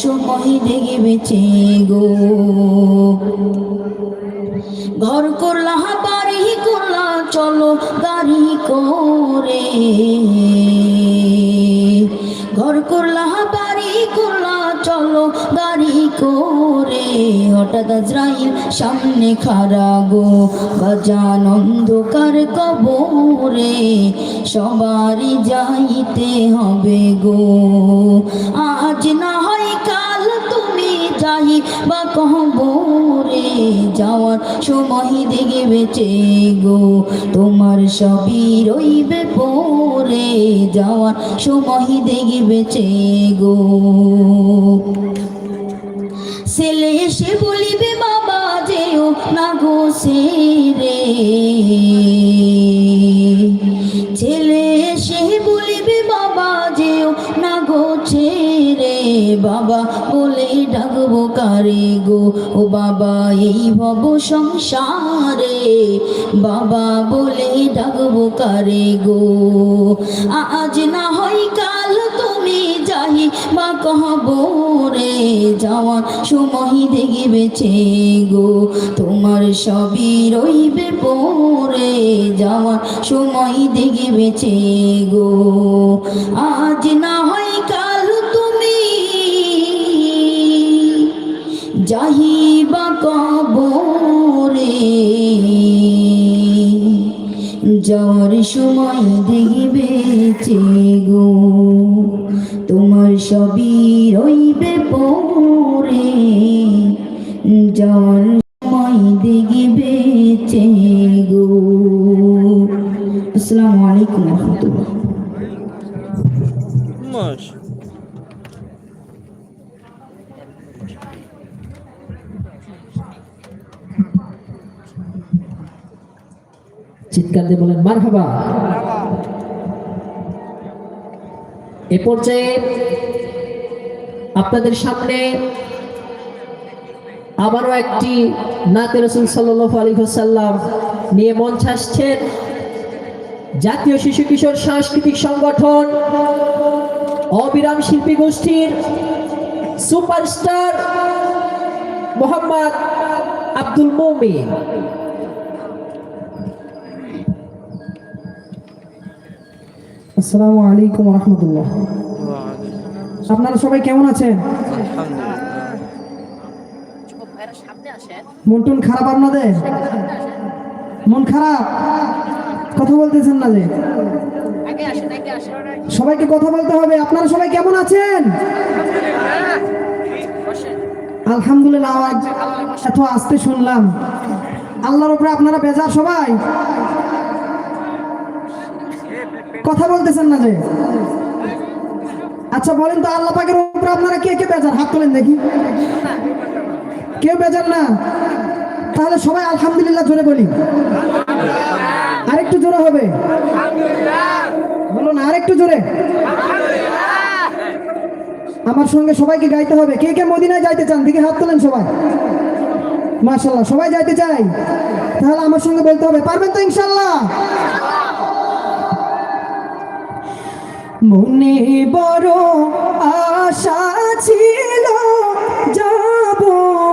সময় দেখবেছে গো। ঘর করলা বাড়ি করলা চলো গাড়ি করে। ঘর করলা বাড়ি করলা চলো গাড়ি করে। হঠাৎ আজরাইল সামনে খারা গো বাজান অন্ধকার কবরে। সবারই যাইতে হবে গো। আজ না হয় যাই বা কবরে যাওয়ার সময় দেখে বেঁচে গো। তোমার সবই রইবে পরে যাওয়ার সময় দেখে বেঁচে গো। ছেলে এসে বলিবে, বাবা, যেও না গো সে রে ছেলে এসে বলিবে, বাবা, যেও না গো ছে রে বাবা ডাকবো কারে গো? ও বাবা, এই ভব সংসারে বাবা বলে ডাকবো কারে গো? আজ না হয় কাল তুমি যাই বা কহবো রে যাওয়ার সময় দেখে বেছে গো। তোমার সবই রইবে পরে যাওয়ার সময় দেখে বেছে গো। আজ না হয় কাল যাহিবা কবরে। যাওয়ার সময় দেখবে গো, তোমার সবই রইবে পরে। যাওয়ার সময় দেখবে গো। আসসালামু আলাইকুম রহমতুল্লাহ। চিৎকার দিয়ে বলেন মার হাবা এ পর্যায়ে আপনাদের সামনে আবারও একটি নাতে রসুল সাল্লাহ আলী সাল্লাম নিয়ে মঞ্চ আসছেন জাতীয় শিশু কিশোর সাংস্কৃতিক সংগঠন অবিরাম শিল্পী গোষ্ঠীর সুপারস্টার মোহাম্মদ আব্দুল মৌমিন। আসসালামু আলাইকুম রহমতুল্লাহ। আপনারা সবাই কেমন আছেন? মন টন খারাপ আপনাদের? মন খারাপ? কথা বলতেছেন না যে। সবাইকে কথা বলতে হবে। আপনারা সবাই কেমন আছেন? আলহামদুলিল্লাহ আওয়াজ এত আসতে শুনলাম। আল্লাহর উপরে আপনারা বেজার সবাই? কথা বলতেছেন না যে? আচ্ছা বলেন তো আল্লাহ পাকের উপরে আপনারা কে কে বেজার? হাত তোলেন দেখি। কেউ বেজার না? তাহলে সবাই আলহামদুলিল্লাহ জোরে বলি। আরেকটু জোরে হবে। বলুন, আরেকটু জোরে। আমার সঙ্গে সবাইকে গাইতে হবে। কে কে মদিনায় যাইতে চান? দিকে হাত তোলেন সবাই। মাশাল্লাহ সবাই যাইতে চাই তাহলে আমার সঙ্গে বলতে হবে। পারবেন তো ইনশাল্লাহ মনে বড় আশা ছিল যাব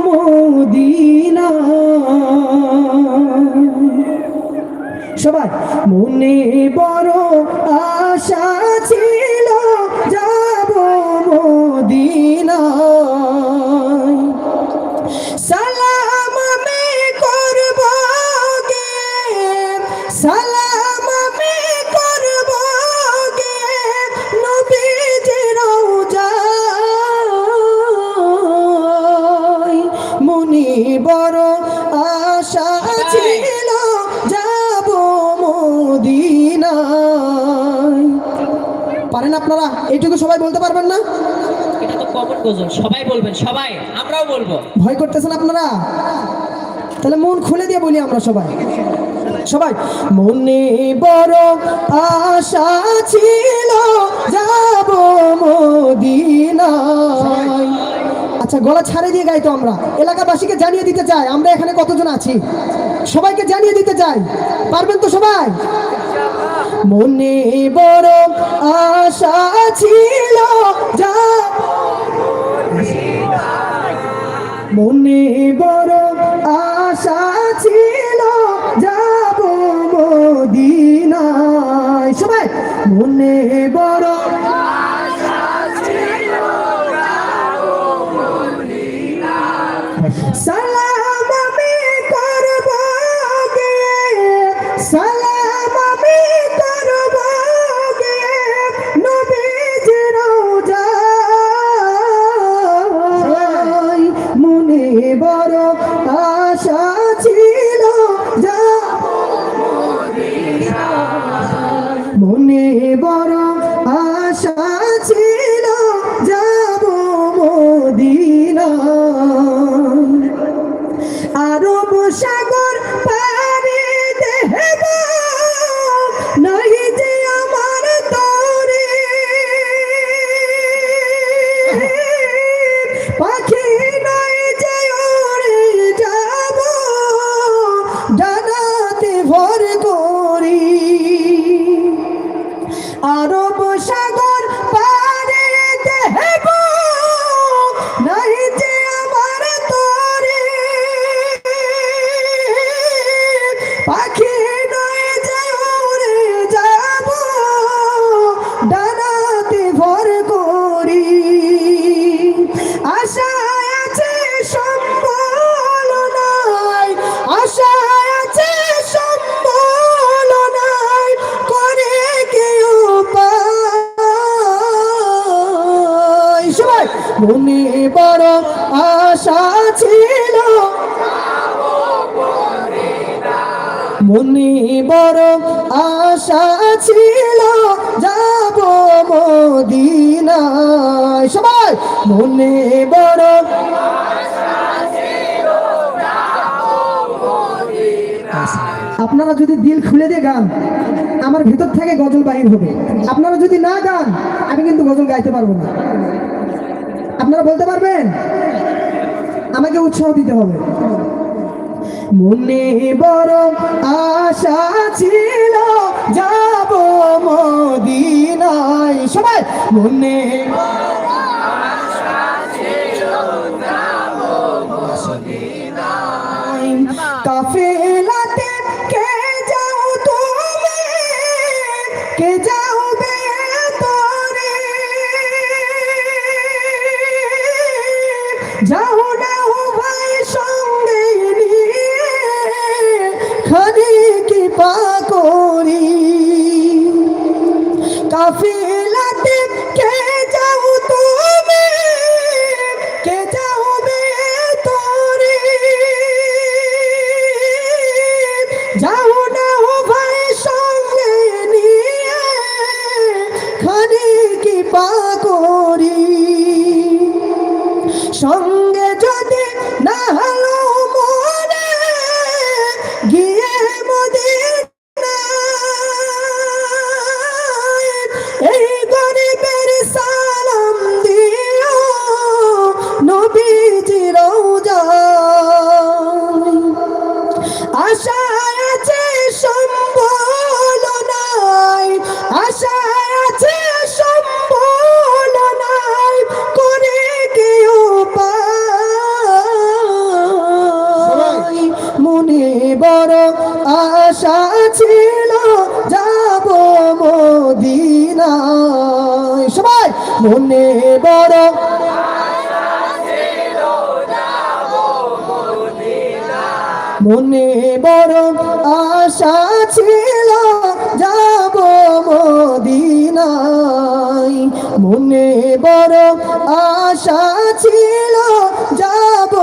মোদিনা। সবাই মনে বড় আশা ছিল যাব মদিনা। আপনারা এইটুকু সবাই বলতে পারবেন না? এটা তো কমন গজল সবাই বলবেন সবাই আমরাও বলব। ভয় করতেছেন আপনারা? তাহলে মন খুলে দিয়ে বলি আমরা সবাই। সবাই মনে বড় আশা ছিল যাব মদিনায়। আচ্ছা গলা ছাড়ে দিয়ে গাইতো আমরা। এলাকাবাসীকে জানিয়ে দিতে চাই, আমরা এখানে কতজন আছি? সবাইকে জানিয়ে দিতে চাই। পারবেন তো সবাই? মনে বড় আশা ছিল যাব মনে বড় আশা ছিল যাব মদিনায়। সবাই, মনে মনে বড় আশা ছিল যাব মদিনায়। সবাই, মনে বড় আপনারা যদি দিল খুলে দিয়ে গান, আমার ভিতর থেকে গজল বাহির হবে। আপনারা যদি না গান, আমি কিন্তু গজল গাইতে পারব না। আপনারা বলতে পারবেন? আমাকে উৎসাহ দিতে হবে। মনে বড় আশা ছিল যাব মদিনায়। সবাই মনে কাফেলাতে কে যাও তুমি? কে যাও মনে বড়। মনে বড় আশা ছিল, যাব মদিনায়। মনে বড় আশা ছিল, যাব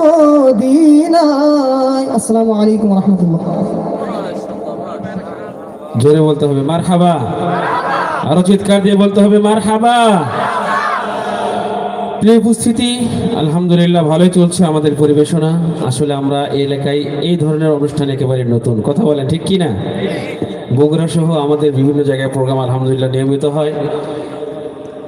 মদিনায়। আসসালামু আলাইকুম রহমতুল্লাহ। জোরে বলতে হবে মার হাবা আরও চিৎকার দিয়ে বলতে হবে মার হাবা উপস্থিতি, আলহামদুলিল্লাহ ভালোই চলছে আমাদের পরিবেশনা। আসলে আমরা এই এলাকায় এই ধরনের অনুষ্ঠান একেবারে নতুন। কথা বলেন, ঠিক কি না বগুড়া সহ আমাদের বিভিন্ন জায়গায় প্রোগ্রাম আলহামদুলিল্লাহ নিয়মিত হয়।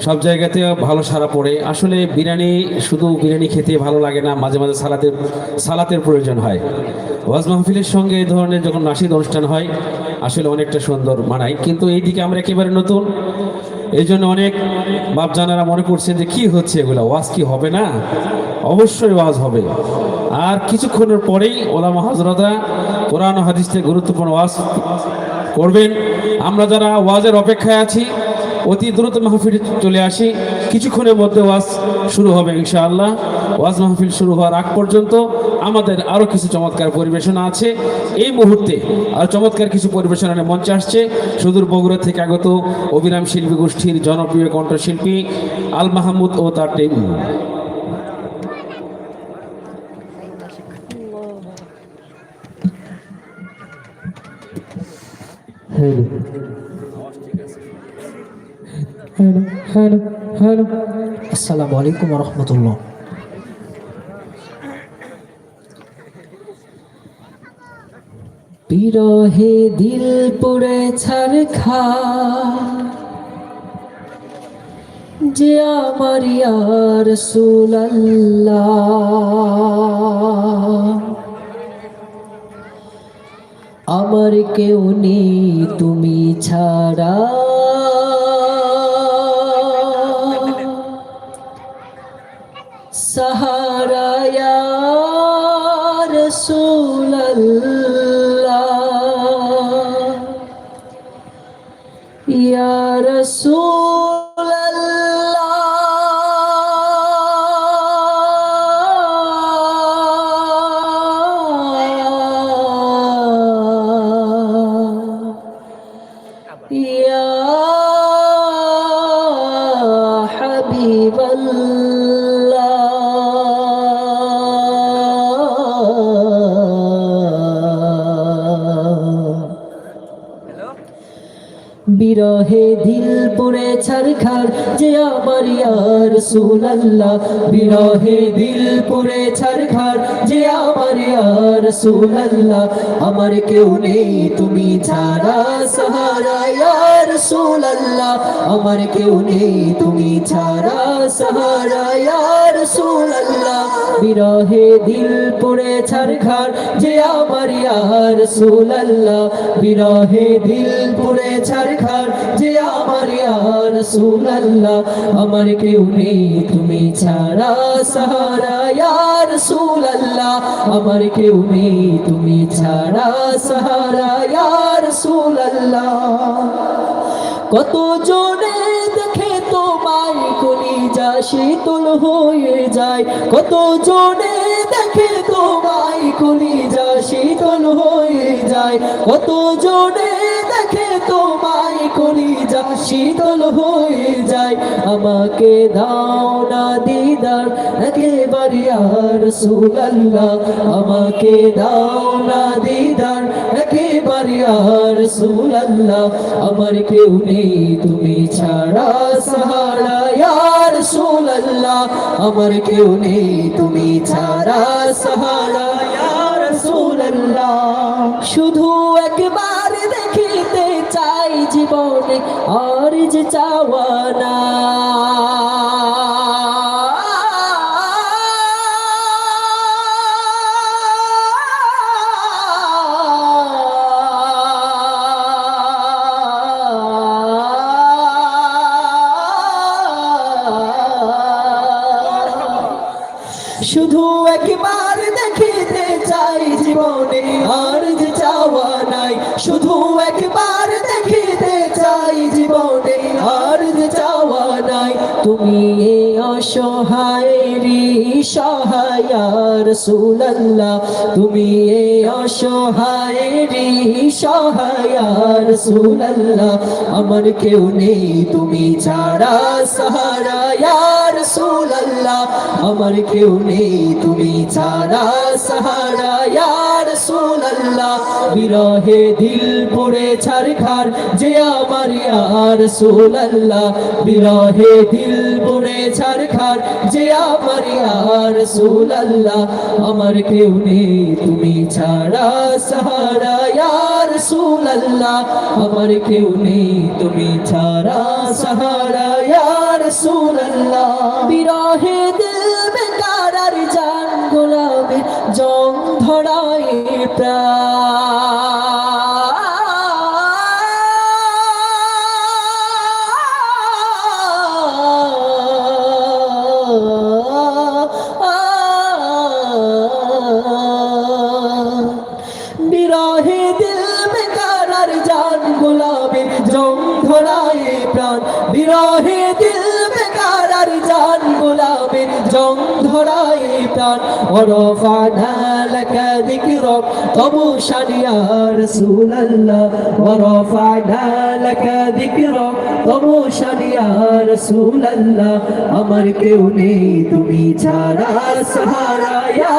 সব জায়গাতে ভালো সারা পড়ে। আসলে বিরিয়ানি, শুধু বিরিয়ানি খেতে ভালো লাগে না, মাঝে মাঝে সালাতের সালাতের প্রয়োজন হয়। ওয়াজ মাহফিলের সঙ্গে এই ধরনের যখন নাসিদ অনুষ্ঠান হয়, আসলে অনেকটা সুন্দর মানায়। কিন্তু এই দিকে আমরা একেবারে নতুন। এই জন্য অনেক বাপজানারা মনে করছেন যে, কি হচ্ছে এগুলো? ওয়াজ কি হবে না? অবশ্যই ওয়াজ হবে। আর কিছুক্ষণের পরেই ওলামা হজরতা কোরআন ও হাদিস থেকে গুরুত্বপূর্ণ ওয়াজ করবেন। আমরা যারা ওয়াজের অপেক্ষায় আছি অতি দ্রুত মাহফিল চলে আসি। কিছুক্ষণের মধ্যে ওয়াজ শুরু হবে ইনশাআল্লাহ। ওয়াজ মাহফিল শুরু হওয়ার আগ পর্যন্ত আমাদের আরও কিছু চমৎকার পরিবেশনা আছে। এই মুহূর্তে আর চমৎকার কিছু পরিবেশনা মঞ্চে আসছে। সুদূর বগুড়া থেকে আগত অবিরাম শিল্পী গোষ্ঠীর জনপ্রিয় কণ্ঠশিল্পী আল মাহমুদ ও তার টিম হ্যালো হ্যালো হ্যালো। আসসালামু আলাইকুম রহমতুল্লাহ বিরহে দিল পুড়ে ছাড় খা যে আমার ইয়ার আমার কেউ নেই তুমি ছাড়া। বিরহে দিল পুরে ছারখার যে আমার ইয়ার সুলাল্লাহ। বিরহে দিল পুরে ছারখার যে আমার ইয়ার সুলাল্লাহ। আমার কেউ নেই, তুমি ছাড়া সাহারা ইয়ার সুলাল্লাহ আমার কেউ নেই, তুমি ছাড়া সাহারা ইয়ার সুলাল্লাহ বিরহে দিল পুরে ছারখার যে আমার ইয়ার সুলাল্লাহ বিরহে দিল পুরে ছারখার যে আমার ইয়ার সুলাল্লাহ আমার কেউ নেই, তুমি ছাড়া সাহারা ইয়ার সুলাল্লাহ আমার কেউ নেই, তুমি ছাড়া সাহারা ইয়ার সুলাল্লাহ কত জনে দেখে তোমায় কলি যা শীতল হয়ে যায়? কত জনে দেখে তোমায় কলি যা শীতল হয়ে যায়? কত জনে দেখে তোমায় কলি যা শীতল হয়ে যায়? আমাকে দাও না দিদার, একেবারে আর সুলাল্লাহ আমাকে দাও না দিদার সুলাল্লাহ আমার কেউ নেই, তুমি ছাড়া সাহারা। ইয়ার সুলাল্লাহ আমার কেউ নেই, তুমি ছাড়া সাহারা। ইয়ার সুলাল্লাহ শুধু একবার দেখিতে চাই জীবনে, আর যে চাওয়া না। জীবনে আর যে চাওয়া নাই, শুধু একবার দেখিতে চাই জীবনে আর যে চাওয়া নাই। তুমি এ অসহায়েরই সহায়ার সুলাল্লাহ তুমি এ অসহায়েরই সহায়ার সুলাল্লাহ আমার কেউ নেই, তুমি ছাড়া সাহারা ইয়ার সুলাল্লাহ আমার কেউ নেই, তুমি ছাড়া সাহারা সুলাল্লাহ বিরহে দিল পড়ে ছারখার যে আমার ইয়ার সুলাল্লাহ বিরহে দিল পড়ে ছারখার যে আমার ইয়ার সুলাল্লাহ আমার কেউ নেই, তুমি ছাড়া সাহারা ইয়ার সুলাল্লাহ আমার কেউ নেই, তুমি ছাড়া সাহারা ইয়ার সুলাল্লাহ বিরহে দিল বেকার আর গোলামে জং ধরায় জং ইমান ওরফানা লাকা যিকরুক কবুশান ইয়া রাসূলুল্লাহ। ওরফানা লাকা যিকরুক কবুশান ইয়া রাসূলুল্লাহ। আমার কেউ নেই, তুমি ছাড়া সহারা, ইয়া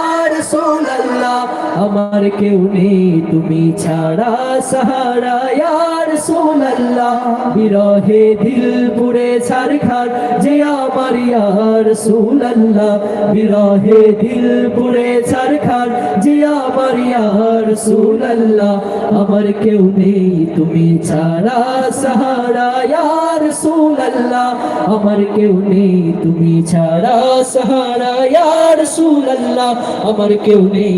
আল্লাহ আমার কেউ নেই। তুমি ছাড়া সাহারা ইয়া রসুল আল্লাহ বিরহে দিল পুরে সারখার যে আমার ইয়া রসুল আল্লাহ বিরহে দিল পুরে সারখার যে আমার ইয়া রসুল আল্লাহ আমার কেউ নেই। তুমি ছাড়া সাহারা ইয়া রসুল আল্লাহ আমার কেউ নেই। তুমি ছাড়া সাহারা ইয়া রসুল আল্লাহ আমার কেউ নেই।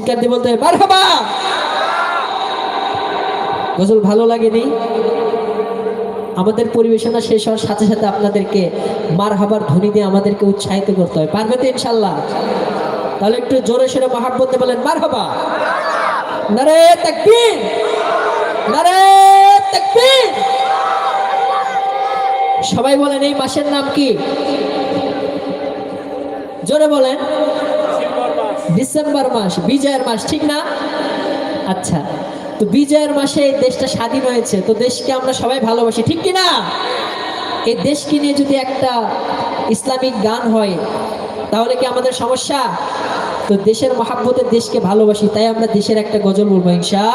চিৎকার দিয়ে বলতে বার হবা! গজল ভালো লাগেনি। আমাদের পরিবেশনা শেষ হওয়ার সাথে সাথে আপনাদেরকে মার হাবার ধ্বনি দিয়ে আমাদেরকে উৎসাহিত করতে হয়। পারবে তো ইনশাল্লাহ। তাহলে একটু জোরে সোরে মাহাব বলতে বলেন মার হাবা! নারে নারে সবাই বলেন, এই মাসের নাম কি? জোরে বলেন। ডিসেম্বর মাস, বিজয়ের মাস, ঠিক না? আচ্ছা তো বিজয়ের মাসে এই দেশটা স্বাধীন হয়েছে, তো দেশকে আমরা সবাই ভালোবাসি, ঠিক কি না এই দেশকে নিয়ে যদি একটা ইসলামিক গান হয়, তাহলে কি আমাদের সমস্যা? তো দেশের মহাব্বতের দেশকে ভালোবাসি, তাই আমরা দেশের একটা গজল বলব, ইনশা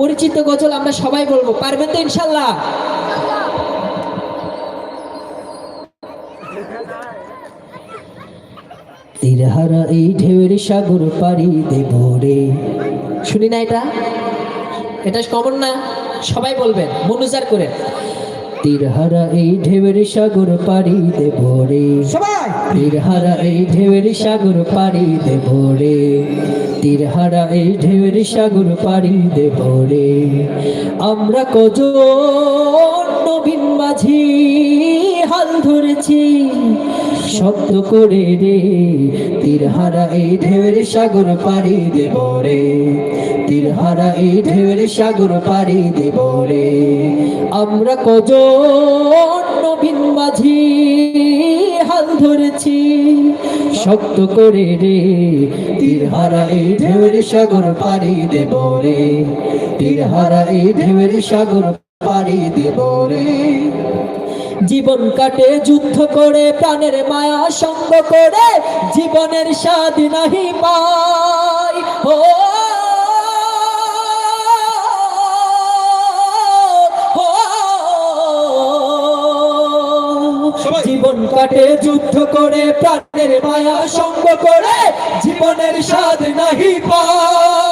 পরিচিত গজল আমরা সবাই বলব, পারবেন তো ইনশাল্লাহ? তীরহারা এই ঢেউয়ের সাগর পাড়ি দেব রে। শুনি না এটা? এটা কমন না? সবাই বলবেন মনুজার করে। তীরহারা এই ঢেউয়ের সাগর পারি দেব রে। তীরহারা এই ঢেউয়ের সাগর পাড়ি দেব রে। তীরহারা এই ঢেউয়ের সাগর পাড়ি দেব রে। আমরা কজন নবীন মাঝি হাল ধরেছি, শব্দ করে রে, তীরহারা এই ঢেউয়ের সাগর পাড়ি দেব রে, তীরহারা এই ঢেউয়ের সাগর পাড়ি দেব রে। আমরা কজন নবীন মাঝি হাল ধরেছি শক্ত করে রে, তীরহারা এই ঢেউয়ের সাগর পাড়ি দেব রে, তীরহারা এই ঢেউয়ের সাগর পাড়ি দেব রে। জীবন কাটে যুদ্ধ করে প্রাণের মায়া সঙ্গ করে জীবনের স্বাদ নাহি পাই। ও জীবন কাটে যুদ্ধ করে প্রাণের মায়া সঙ্গ করে জীবনের স্বাদ নাহি পাই।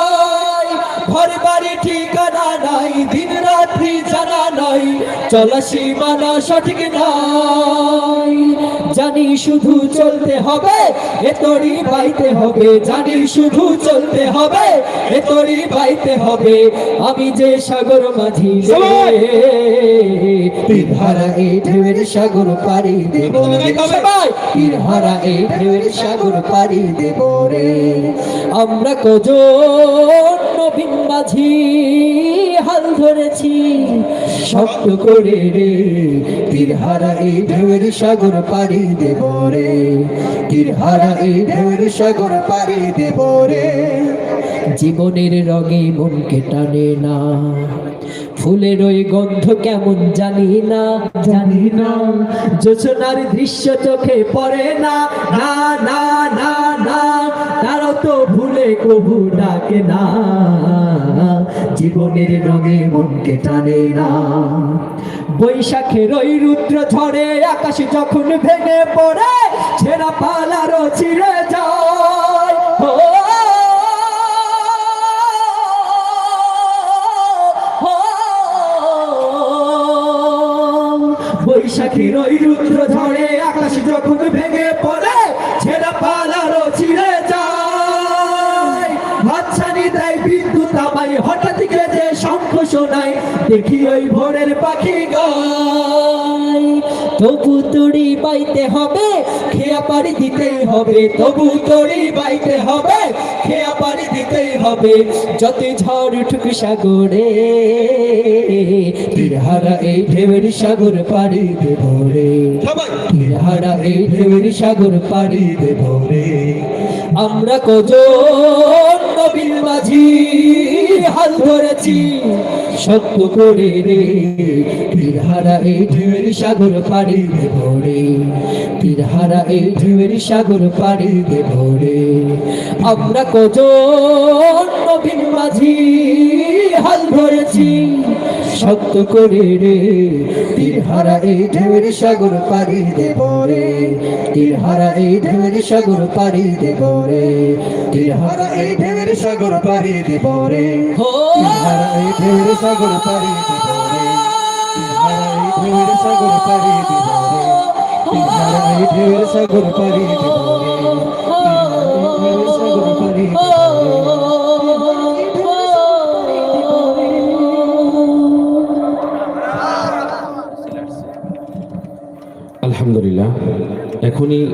ঘর বাড়ি ঠিকানা নাই দিন রাত্রি জানা নাই চলা সীমানা সঠিক নাই। জানি শুধু চলতে হবে এ তোরই বাইতে হবে। জানি শুধু চলতে হবে এ তোরই বাইতে হবে। আমি যে সাগর মাঝি তীরহারা এই ঢেউয়ের সাগর পারি দেব রে। সবাই! এই ঢেউয়ের সাগর পারি দেব রে। আমরা কজন নবীন মাঝি? ধরেছি শব্দ করে রে তীরহারা এই ঢেউয়ের সাগর পাড়ি দেব রে। তীরহারা এই ঢেউয়ের সাগর পাড়ি দেব রে। জীবনের রঙে মনকে টানে না, ফুলের ওই গন্ধ কেমন জানি না জানি না। যোচনার দৃশ্য চোখে পড়ে না না না না না। তারও তো ভুলে কবু ডাকে না। জীবনের রঙে মনকে টানে না। বৈশাখের ওই রুদ্র ঝড়ে আকাশ যখন ভেঙে পড়ে, ছেঁড়া পালারও ছিঁড়ে যায়। ও বৈশাখে মেঘের ওই রুদ্র ঝড়ে আকাশ যখন ভেঙে পড়ে, ছেড়া পালারও ছিঁড়ে যায়। হাতছানি দেয় বিদ্যুৎ আমায় গেছে শোনায় দেখি ওই ভোরের পাখি গায় তবু তড়ি পাইতে হবে খেয়া পাড়ি দিতেই হবে। তবু তড়ি পাইতে হবে খেয়া পাড়ি দিতেই হবে। যত ঝড় উঠুক সাগরে তীরহারা এই ঢেউয়ের সাগর পাড়ি দেব রে। তীরহারা এই ঢেউয়ের সাগর পাড়ি দেব রে। আমরা কজন নবীর মাঝি হাল ধরেছি, সত্য করে রে, তীরহারা এই ঢেউয়ের সাগর পাড়ি দে রে তীরহারা এই ঢেউয়ের সাগর পাড়ি দে রে আমরা কজন নবীর মাঝি হাল ধরেছি। সত্য করে রে তীরহারা এই ঢেউয়ের সাগর পাড়ি দেব রে। তীরহারা এই ঢেউয়ের সাগর পাড়ি দেব রে। তীরহারা এই ঢেউয়ের সাগর পাড়ি দেব রে। তীরহারা এই ঢেউয়ের সাগর পাড়ি দেব রে। তীরহারা এই ঢেউয়ের সাগর পাড়ি দেব রে। তীরহারা এই ঢেউয়ের সাগর পাড়ি দেব রে। এখনই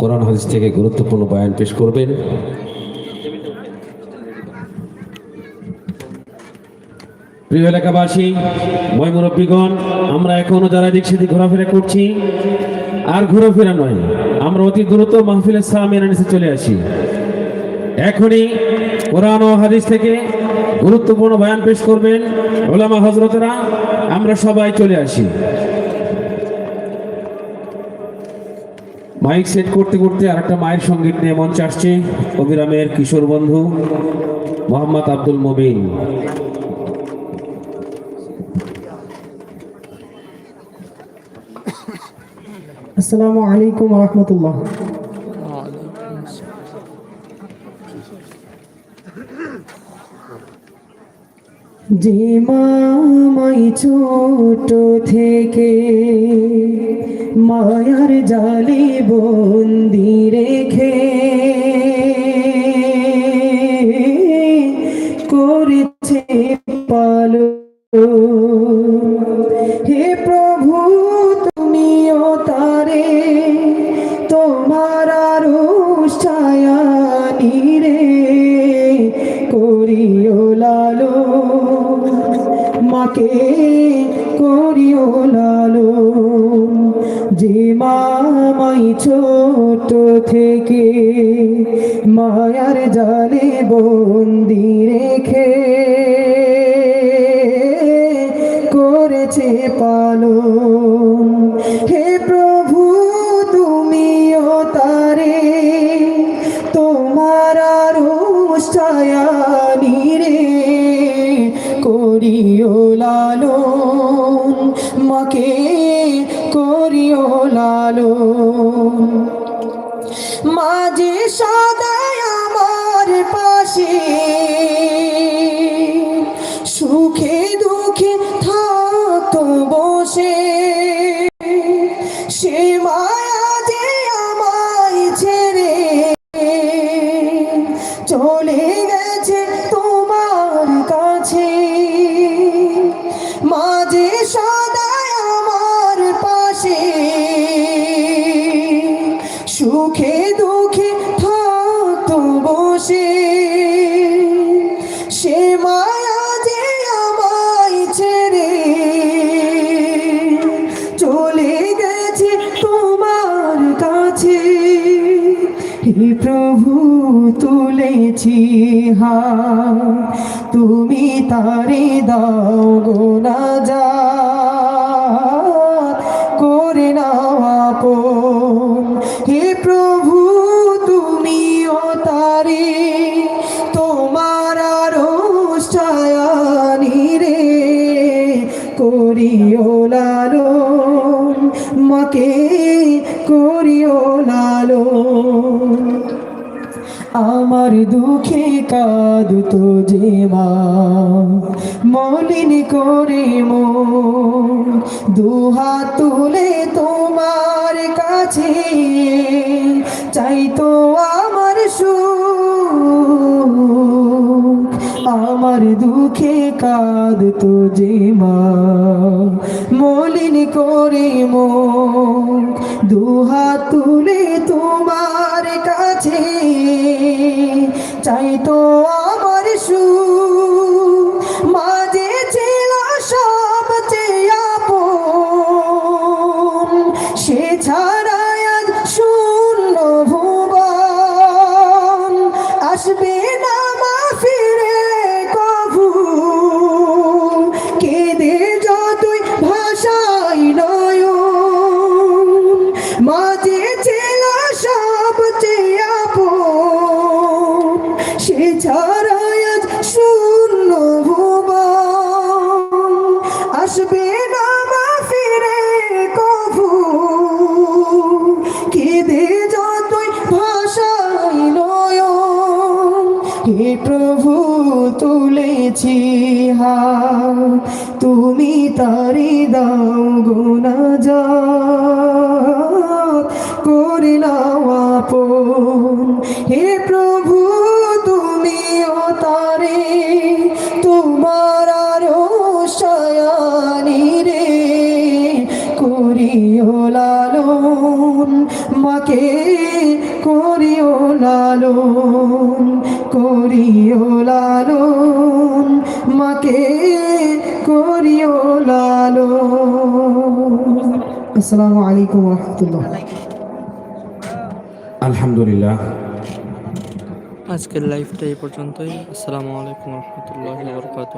কোরআন হাদিস থেকে গুরুত্বপূর্ণ বয়ান পেশ করবেন। প্রিয় এলাকাবাসী, ময় মুরব্বীগণ, আমরা এখনও যারা দিক সেদিক ঘোরাফেরা করছি, আর ঘোরাফেরা নয়, আমরা অতি দ্রুত মাহফিলের সালামের নিচে চলে আসি। এখনই কোরআন ও হাদিস থেকে গুরুত্বপূর্ণ বয়ান পেশ করবেন ওলামা হজরতরা আমরা সবাই চলে আসি। মাইক সেট করতে করতে আর একটা মায়ের সংগীত নিয়ে মঞ্চে আসছে অবিরামের কিশোর বন্ধু মোহাম্মদ আব্দুল মবিন। আসসালামু আলাইকুম রহমতুল্লাহ। যে মামাই ছোট থেকে মায়ার জালে বন্দি রেখে করেছে পালো হে প্রভু মাঝে সদায় তুলেছি হা তুমি তারে দাও গোনা যা। কাঁদতো যে মা। মলিন করে মন দুহাত তুলে তোমার কাছে। চাইতো আমার সুখ, আমার দুঃখে কাঁদতো যে মা। মলিন করে মন দুহাত তুলে তোমার কাছে। চাইতো আমার হে প্রভু, তুলেছি হা তুমি তারি দাও গোনা যা করে নাও আপন। হে প্রভু তুমিও তারে তোমার আরও শয়ানি রে। করিও লালন। মাকে করিও লালন। করিও লালন মাকে করিও লালন। আসসালামু আলাইকুম রহমতুল্লাহ। আলহামদুলিল্লাহ। আজকের লাইফটা এই পর্যন্তই। আসসালামু আলাইকুম রহমতুল্লাহ বরকাত